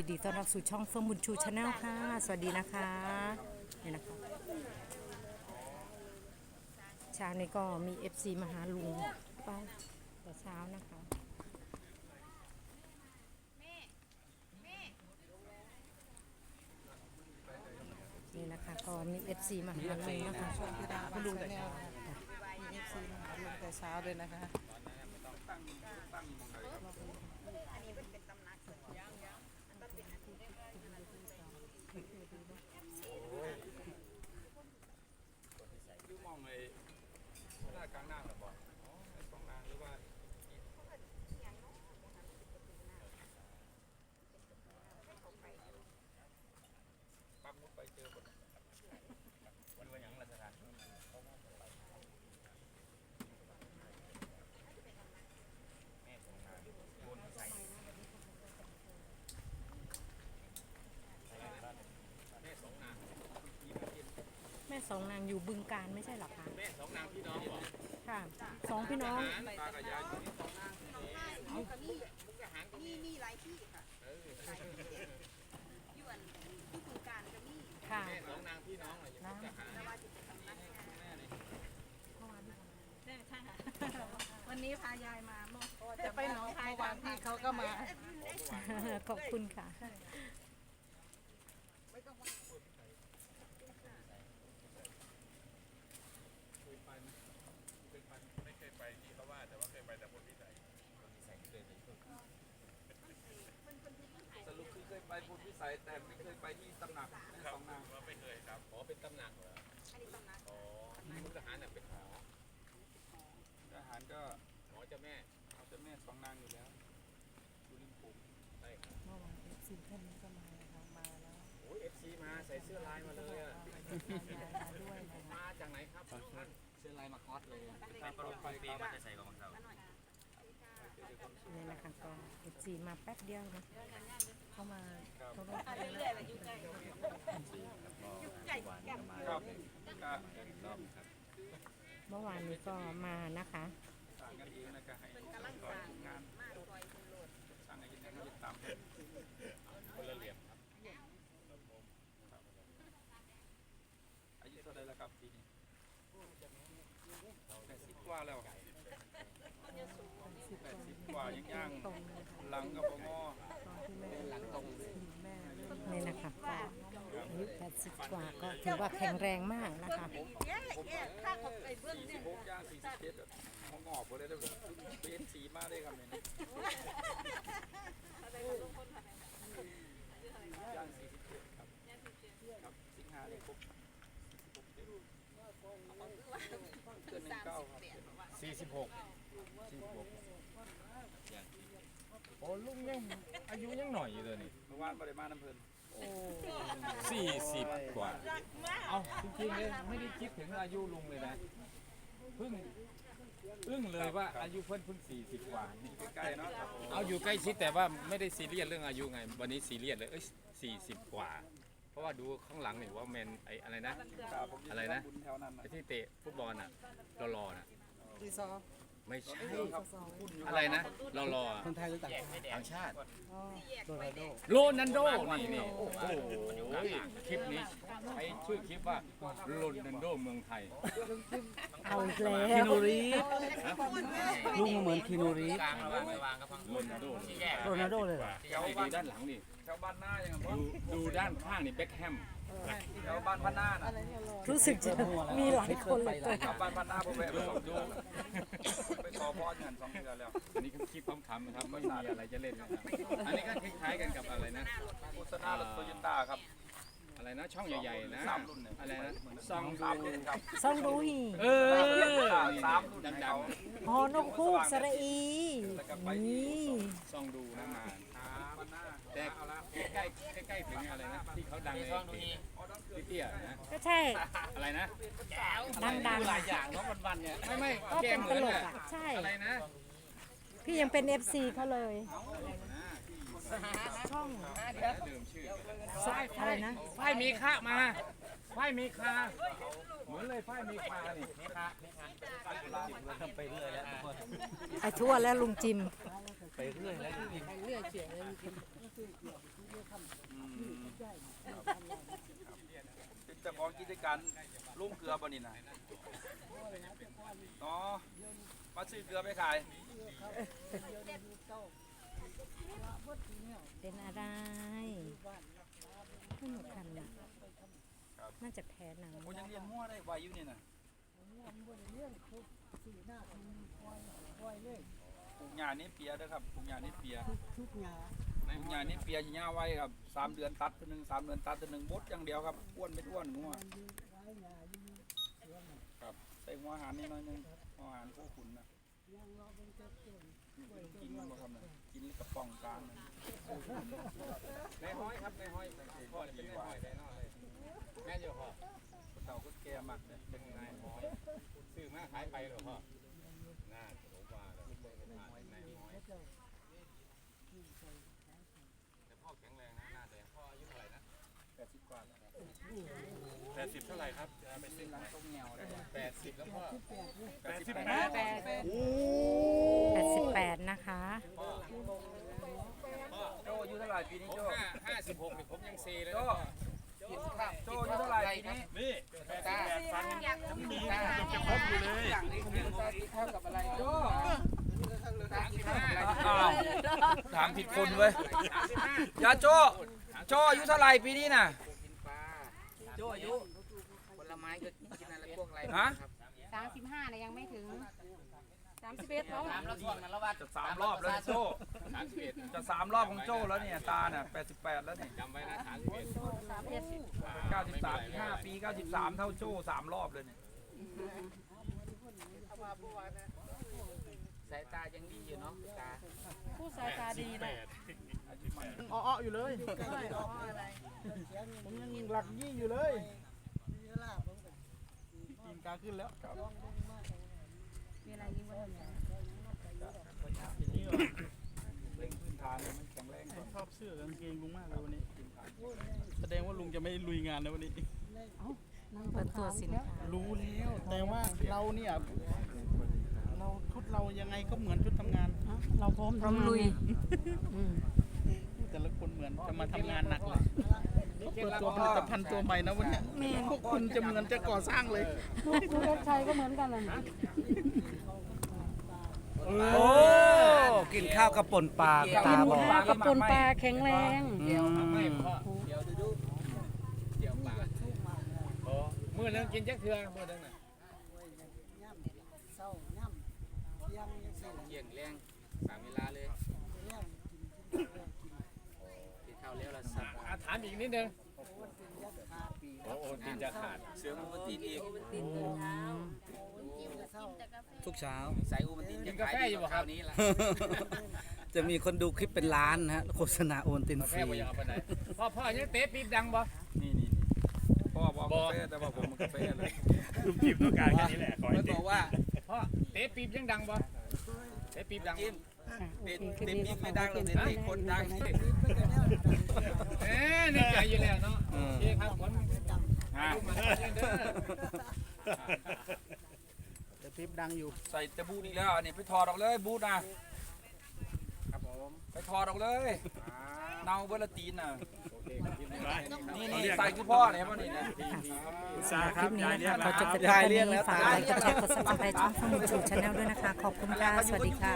ยินดีต้อนรับสู่ช่องเฟิร์มบุญชูชาแนลค่ะ สวัสดีนะคะนี่นะคะเช้านี้ก็มี FC มาหาลุงป้าแต่เช้านะคะนี่นะคะก็มี FC มาหาลุงนะคะช่วงพิดามาดูแนวมีเอฟซีมาหาลุงแต่เช้าเลยนะคะ ยูมองไอ้หน้ากลางหน้าหรือเปล่าอ๋อไอ้สองนางหรือว่าปักมุดไปเจอคนวันวันหยังละสถานแม่สองนางโยนใส่แม่สองนางมีมากิน แม่ส องนางอยู่บึงการไม่ใช่เหรอคะแม่สองนางพี่น้องเหรอค่ะสองพี่น้องตากับยายอยู่นี่สองนางมีมีหลายที่ค่ะเออหลายที่อยู่อันที่บึงการก็มีค่ะ แม่สองนางพี่น้องอะไรอย่างเงี้ยจะหาแต่ว่าจะเป็นสำนักงานแม่เลยใช่ค่ะ วันนี้พายายมาเมื่อจะไปหน้องคายวานพี่เขาก็มา ขอบคุณค่ะ เคยไปไหมเคยไปไม่เคยไปที่เขาว่าแต่ว่าเคยไปแต่คนพิสัยคนพิสัยเคยไปสรุปคือเคยไป พุทธวิสัยแต่ไม่เคยไปที่ตำหนักสองนางว่าไม่เคยครับอ๋อเป็นตำหนักเหรออันนี้สำนักอ๋อมุกทหารน่ะเป็นหอทหารก็หมอเจ้าแม่เอาเจ้าแม่สองนางอยู่แล้วอยู่ริมโขงใช่ครับเมื่อวานเอฟซีท่านนี้ก็มานะคะมาแล้วโอ้ยเอฟซีมาใส่เสื้อลายมาเลยอะยายมาด้วยนะคะมาจากไหนครับท่านเสื้อลายมาคอสเลยครับไปปีมาจะใส่ของเรา นี่นะคะก็เอฟซีมาแป๊บเดียวนะเข้ามาเขาก็เรื่อยๆเลยอยู่ใกล้อยู่ใกล้กันครับก็เมื่อวานนี้ก็มานะคะต่างกันเองนะก็ให้เป็นกำลังสร้างงานมาซอยคุณโลดสร้างอะไรยังไงก็ตามคนละเหลี่ยมครับอายุเท่าไรแล้วครับปีนี้แปดสิบกว่าแล้วแปดสิบก ว่าย่างหลังกับงอนี่นะคะอายุ80กว่าก็ถือว่าแข็งแรงมากนะคะแย่แย่ข้าของไอ้เบื้องเนี่ย46ย่าง47เขงอกบ่ได้เล้อเป็นสีมากได้ครับเนี่ยย่าง47ครับครับสิงหาเลยครบ46 46 โอ้ลุงยังอายุยังหน่อยอยู่เลยนี่เมื่อวานมาได้มาน้ำเพลินสี่สิบกว่าเอาจริงๆเลยไม่ได้คิดถึงอายุลุงเลยนะเพิ่งอึ้งเลยว่าอายุเพิ่นเพิ่งสี่สิบกว่านี่ใกล้ๆเนาะครับเอาอยู่ใกล้ชิดแต่ว่าไม่ได้ซีเรียสเรื่องอายุไง วันนี้ซีเรียสเลยเอ้ยสี่สิบกว่า เพราะว่าดูข้างหลังนี่ว่าแมนไออะไรนะ ครับผมยู่อะไรนะบุญแถวนั้นนะไอที่เตะฟุตบอลน่ะรอๆน่ะ รีซอร์ ไม่ใช่ครับคุณอยู่อะไรนะรอๆอะคนไทยหรือต่างต่างชาติ โดนัลโดโรนันโดนี่นี่โอ้โหคลิปนี้ใช้ชื่อคลิปว่าโรนันโดเมืองไทยเอาอีกแล้วคีนูรีฟลุงเหมือนคีนูรีฟโรนันโดโรนัลโดเลยเหรอแถวดูบ้านด้านหลังนี่แถวบ้านหน้ายังไงดูดูด้านข้างนี่เบ็คแฮม แถวบ้านพันหน้าน่ะรู้สึกจะมีหลายคนเลยตัวแถวบ้านพันหน้าผมแวะไปดูสองดูไปขอพรเงินสองเดือนแล้วอันนี้ก็คลิปขำๆนะครับไม่มีอะไรจะเล่นนะครับอันนี้ก็คล้ายๆกันกับอะไรนะโฆษณารถโตโยต้าครับอะไรนะช่องใหญ่ๆนะสามรุ่นเนี่ยอะไรนะซองสามดูรุ่นครับซ่องดูหีเออสามรุ่นให้ดัเขางฮอนกคูกสระอีนี่ๆซองดูนะมา บ้านหน้า แต่ ใกล้ๆใกล้ๆถึงอะไรนะที่เขาดังในที่เตี้ยนะก็ใช่ อะไรนะดังๆ หลายอย่างเนาะวันๆเนี่ยไม่ไม่ก็แกเป็นเหตมือนลกอะอะใช่ อะไรนะพี่ยังเป็น FC เขาเลย ช่อง ลืมชื่ออะไรนะฝ้ายมีค่ามาฝ้ายมีคาเหมือนเลยฝ้ายมีคานี่มีคาไปเรื่อยแล้วทุกคนไอทั่วแล้วลุงจิม ไปเรื่อยแล้วจริง เป็นเจ้าของ กิจการลุงเกลือบ่นี่นะอ๋อมาซื้อเกลือไปขาย เป็นอะไรไม่หมดคันน่ะน่าจะแพ้หนังผมยังเลี้ยงงัวได้ไวอยู่นี่น่ะปลูกหญ้านี่เปียเด้อครับปลูกหญ้านี่เปียปลูกหญ้า นี่เปียหญ้าไว้ครับสามเดือนตัดเทีนึงสามเดือนตัดเทีนึงบดอย่างเดียวครับอ้วนไม่อ้วนงัวครับใส่หัวอาหารนิดหน่อยนึงหัวอาหารพวกคุณนะกินบ่ครับน่ะกินกระป๋องกลางน่ะในห้อยครับในห้อยพ่อเป็นในห้อยได้นอนเลยแม่เจ้าพ่อเต่าก็แก่มากเลยเป็นนายห้อยซื้อมาขายไปเหรอพ่อน่าผมว่าแล้วเป็นนายห้อย แล้วแปดสิบเท่าไหร่ครับจะไปซื้อร้านต้มแนวเลยแปดสิบแล้วพ่อแปดสิบแปดแปดสิบแปดนะคะ โจอายุเท่าไหร่ปีนี้ผมโจห้าห้าสิบหกนี่ผมยังเซเลยโจนะพ่อโจอายุเท่าไหร่ปีนี้นี่แปดสิบแปดฟันยังมีจะครบอยู่เลยโจอ้าวถามผิดคนเว้ยยาโจโจอายุเท่าไหร่ปีนี้น่ะโจ อายุผลไม้ก็กินอะไรพวกอะไรฮะสามสิบห้าเนี่ยยังไม่ถึงสามสิบเอ็ดแล้วสามแล้วทวนมันแล้วว่าจะสามรอบแล้วโจสามสิบเอ็ดจะสามรอบของโจแล้วเนี่ยตาน่ะแปดสิบแปดแล้วเนี่ยจำไว้นะสามสิบเอ็ดสามเอ็ดเก้าสิบสามห้าปีเก้าสิบสามเท่าโจสามรอบเลยเนี่ยสายตายังดีอยู่เนาะตาผู้สายตาดีนะอ้อๆอยู่เลย ผมยังหลักยี่อยู่เลยตีนกาขึ้นแล้วมีอะไรยิ่งกว่านี้เร่งพื้นฐานเลยมันแข็งแรงกว่าชอบเสื้อกางเกงลุงมากเลยวันนี้ แสดงว่าลุงจะไม่ลุยงานแล้ววันนี้เปิดตัวสินค้ารู้แล้วแต่ว่าเราเนี่ยเราชุดเรายังไงก็เหมือนชุดทำงาน เราพร้อมพร้อมลุยอืมแต่ละคนเหมือนจะมาทำงานหนักเลย เปิดตัวผลิตภัณฑ์ตัวใหม่นะวันเนี้ยพวกคุณจะเหมือนจะก่อสร้างเลยคุณเล็กชัยก็เหมือนกันเลยโอ้กินข้าวกับป่นปลาตาบอกปลากระปนปลาแข็งแรงไม่พ่อเดี๋ยวดูดูเดี๋ยวป่าโอ้มือนึงกินจักเทือมือนึงน่ะเยี่ยงแรงสามเวลาเลยกินข้าวแล้วเราสับ อะถามอีกนิดนึงโอ้โหตินจะขาดเสือมูมันตีนอีกทุกเช้าใส่อูมันตีนกินกาแฟอยู่บ่ครับนี้ละจะมีคนดูคลิปเป็นล้านนะฮะโฆษณาโอนตินกาฟแฟรีบ่อยากเอาไปไหนพ่อพ่อยังเตะปีบดังบ่นี่นี่พ่อบอกกาแฟแต่ว่าผมมันกาแฟเลยลูกทีมต้องการแค่นี้แหละขอมันบอกว่าพ่อเตะปีบยังดังบ่เตะปีบดังจิ้มติดติดนี่ไม่ดังหรอกติดนี่คนดัง เอ๊ะนี่ใจอยู่แล้วเนาะโอเคครับผมอะมาเด้อแต่คลิปดังอยู่ ใส่แต่บูทอีกแล้วอันนี้ไปถอดออกเลยบูทนะ ครับผมไปถอดออกเลยอ่าเนาเบอร์ละตีนน่ะโอเคครับพี่น้องนี่นี่ใส่คือพ่อเนี่ยพ่อนี่นะคลิปนี้นะคะขอจบแต่เพียงเท่านี้ฝากไลค์กดแชร์กดซับสไครต์ช่องข้อมูลชูชาแนลด้วยนะคะ ขอบคุณค่ะ สวัสดีค่ะ